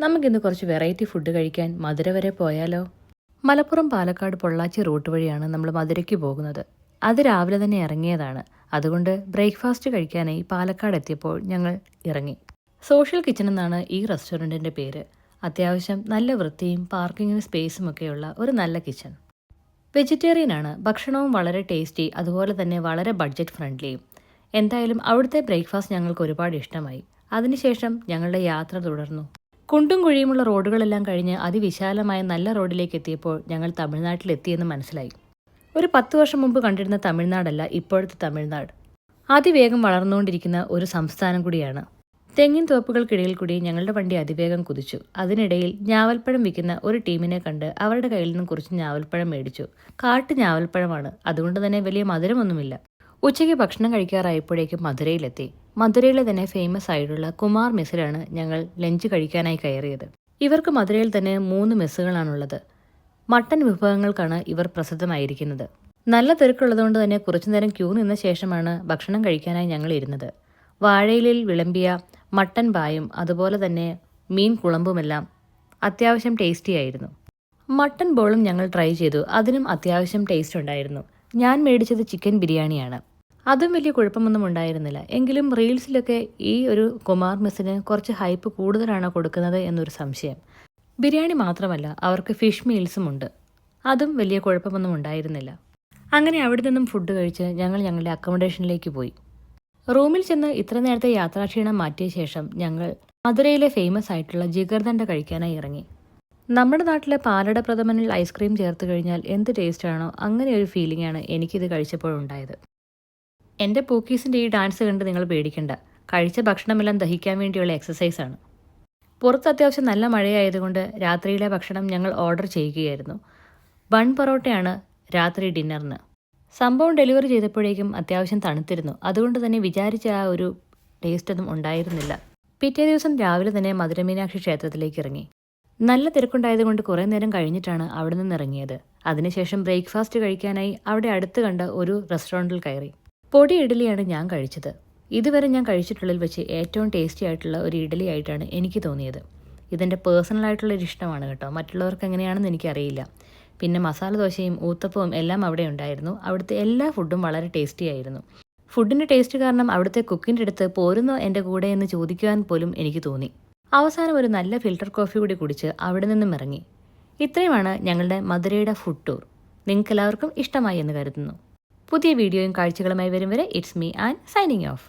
നമുക്കിന്ന് കുറച്ച് variety food കഴിക്കാൻ മധുര വരെ പോയാലോ? മലപ്പുറം പാലക്കാട് പൊള്ളാച്ചി റൂട്ട് വഴിയാണ് നമ്മൾ മധുരയ്ക്ക് പോകുന്നത്. അത് രാവിലെ തന്നെ ഇറങ്ങിയതാണ്. അതുകൊണ്ട് ബ്രേക്ക്ഫാസ്റ്റ് കഴിക്കാനായി പാലക്കാട് എത്തിയപ്പോൾ ഞങ്ങൾ ഇറങ്ങി. സോഷ്യൽ കിച്ചൺ എന്നാണ് ഈ റെസ്റ്റോറന്റിന്റെ പേര്. അത്യാവശ്യം നല്ല വൃത്തിയും പാർക്കിങ്ങിന് സ്പേസും ഒക്കെയുള്ള ഒരു നല്ല കിച്ചൺ വെജിറ്റേറിയൻ ആണ്. ഭക്ഷണവും വളരെ ടേസ്റ്റി അതുപോലെ തന്നെ വളരെ ബഡ്ജറ്റ് ഫ്രണ്ട്ലിയും എന്തായാലും അവിടുത്തെ ബ്രേക്ക്ഫാസ്റ്റ് ഞങ്ങൾക്ക് ഒരുപാട് ഇഷ്ടമായി. അതിനുശേഷം ഞങ്ങളുടെ യാത്ര തുടർന്നു. കുണ്ടും കുഴിയുമുള്ള റോഡുകളെല്ലാം കഴിഞ്ഞ് അതിവിശാലമായ നല്ല റോഡിലേക്ക് എത്തിയപ്പോൾ ഞങ്ങൾ തമിഴ്നാട്ടിലെത്തിയെന്ന് മനസ്സിലായി. ഒരു പത്ത് വർഷം മുമ്പ് കണ്ടിരുന്ന തമിഴ്നാടല്ല ഇപ്പോഴത്തെ തമിഴ്നാട്. അതിവേഗം വളർന്നുകൊണ്ടിരിക്കുന്ന ഒരു സംസ്ഥാനം കൂടിയാണ്. തെങ്ങിൻ തോപ്പുകൾക്കിടയിൽ കൂടി ഞങ്ങളുടെ വണ്ടി അതിവേഗം കുതിച്ചു. അതിനിടയിൽ ഞാവൽപ്പഴം വിൽക്കുന്ന ഒരു ടീമിനെ കണ്ട് അവരുടെ കയ്യിൽ നിന്നും കുറച്ച് ഞാവൽപ്പഴം മേടിച്ചു. കാട്ട് ഞാവൽപ്പഴമാണ്. അതുകൊണ്ട് തന്നെ വലിയ മധുരമൊന്നുമില്ല. ഉച്ചയ്ക്ക് ഭക്ഷണം കഴിക്കാറായപ്പോഴേക്കും മധുരയിലെത്തി. മധുരയിലെ തന്നെ ഫേമസ് ആയിട്ടുള്ള കുമാർ മെസ്സിലാണ് ഞങ്ങൾ ലഞ്ച് കഴിക്കാനായി കയറിയത്. ഇവർക്ക് മധുരയിൽ തന്നെ മൂന്ന് മെസ്സുകളാണുള്ളത്. മട്ടൻ വിഭവങ്ങൾക്കാണ് ഇവർ പ്രസിദ്ധമായിരിക്കുന്നത്. നല്ല തിരക്കുള്ളതുകൊണ്ട് തന്നെ കുറച്ചു നേരം ക്യൂ നിന്ന ശേഷമാണ് ഭക്ഷണം കഴിക്കാനായി ഞങ്ങൾ ഇരുന്നത്. വാഴയിലിൽ വിളമ്പിയ മട്ടൻ പായും അതുപോലെ തന്നെ മീൻ കുളമ്പുമെല്ലാം അത്യാവശ്യം ടേസ്റ്റി ആയിരുന്നു. മട്ടൻ ബോളും ഞങ്ങൾ ട്രൈ ചെയ്തു. അതിനും അത്യാവശ്യം ടേസ്റ്റ് ഉണ്ടായിരുന്നു. ഞാൻ മേടിച്ചത് ചിക്കൻ ബിരിയാണിയാണ്. അതും വലിയ കുഴപ്പമൊന്നും ഉണ്ടായിരുന്നില്ല. എങ്കിലും റീൽസിലൊക്കെ ഈ ഒരു കുമാർ മിസ്സിന് കുറച്ച് ഹൈപ്പ് കൂടുതലാണ് കൊടുക്കുന്നത് എന്നൊരു സംശയം. ബിരിയാണി മാത്രമല്ല അവർക്ക് ഫിഷ് മീൽസും ഉണ്ട്. അതും വലിയ കുഴപ്പമൊന്നും ഉണ്ടായിരുന്നില്ല. അങ്ങനെ അവിടെ നിന്നും ഫുഡ് കഴിച്ച് ഞങ്ങൾ ഞങ്ങളുടെ അക്കോമഡേഷനിലേക്ക് പോയി. റൂമിൽ ചെന്ന് ഇത്ര നേരത്തെ യാത്രാക്ഷീണം മാറ്റിയ ശേഷം ഞങ്ങൾ മധുരയിലെ ഫേമസ് ആയിട്ടുള്ള ജിഗർദണ്ട കഴിക്കാനായി ഇറങ്ങി. നമ്മുടെ നാട്ടിലെ പാലട പ്രഥമനിൽ ഐസ്ക്രീം ചേർത്ത് കഴിഞ്ഞാൽ എന്ത് ടേസ്റ്റാണോ അങ്ങനെ ഒരു ഫീലിംഗ് ആണ് എനിക്കിത് കഴിച്ചപ്പോഴുണ്ടായത് എന്റെ പൂക്കീസിന്റെ ഈ ഡാൻസ് കണ്ട് നിങ്ങൾ പേടിക്കണ്ട. കഴിച്ച ഭക്ഷണമെല്ലാം ദഹിക്കാൻ വേണ്ടിയുള്ള എക്സസൈസാണ് പുറത്ത് അത്യാവശ്യം നല്ല മഴയായതുകൊണ്ട് രാത്രിയിലെ ഭക്ഷണം ഞങ്ങൾ ഓർഡർ ചെയ്യുകയായിരുന്നു. വൺ പൊറോട്ടയാണ് രാത്രി ഡിന്നറിന്. സംഭവം ഡെലിവറി ചെയ്തപ്പോഴേക്കും അത്യാവശ്യം തണുത്തിരുന്നു. അതുകൊണ്ട് തന്നെ വിചാരിച്ച ആ ഒരു ടേസ്റ്റ് ഒന്നും ഉണ്ടായിരുന്നില്ല. പിറ്റേ ദിവസം രാവിലെ തന്നെ മധുരമീനാക്ഷി ക്ഷേത്രത്തിലേക്ക് ഇറങ്ങി. നല്ല തിരക്കുണ്ടായതുകൊണ്ട് കുറേ നേരം കഴിഞ്ഞിട്ടാണ് അവിടെ നിന്ന് ഇറങ്ങിയത് അതിനുശേഷം ബ്രേക്ക്ഫാസ്റ്റ് കഴിക്കാനായി അവിടെ അടുത്ത് കണ്ട ഒരു റെസ്റ്റോറന്റിൽ കയറി. പൊടി ഇഡ്ഡലിയാണ് ഞാൻ കഴിച്ചത്. ഇതുവരെ ഞാൻ കഴിച്ചിട്ടുള്ളതിൽ വെച്ച് ഏറ്റവും ടേസ്റ്റി ആയിട്ടുള്ള ഒരു ഇഡ്ഡലി ആയിട്ടാണ് എനിക്ക് തോന്നിയത്. ഇതെന്റെ പേഴ്സണൽ ആയിട്ടുള്ള ഒരു ഇഷ്ടമാണ് കേട്ടോ. മറ്റുള്ളവർക്ക് എങ്ങനെയാണെന്ന് എനിക്കറിയില്ല. പിന്നെ മസാല ദോശയും ഊത്തപ്പവും എല്ലാം അവിടെ ഉണ്ടായിരുന്നു. അവിടുത്തെ എല്ലാ ഫുഡും വളരെ ടേസ്റ്റി ആയിരുന്നു. ഫുഡിന്റെ ടേസ്റ്റ് കാരണം അവിടുത്തെ കുക്കിന്റെ അടുത്ത് പോരുന്നോ എന്റെ കൂടെ എന്ന് ചോദിക്കുവാൻ പോലും എനിക്ക് തോന്നി. അവസാനം ഒരു നല്ല ഫിൽട്ടർ കോഫി കൂടി കുടിച്ച് അവിടെ നിന്നും ഇറങ്ങി. ഇത്രയുമാണ് ഞങ്ങളുടെ മധുരയുടെ ഫുഡ് ടൂർ നിങ്ങൾക്ക് എല്ലാവർക്കും ഇഷ്ടമായി എന്ന് കരുതുന്നു. പുതിയ വീഡിയോയും കാഴ്ചകളുമായി വരും വരെ it's me and signing off.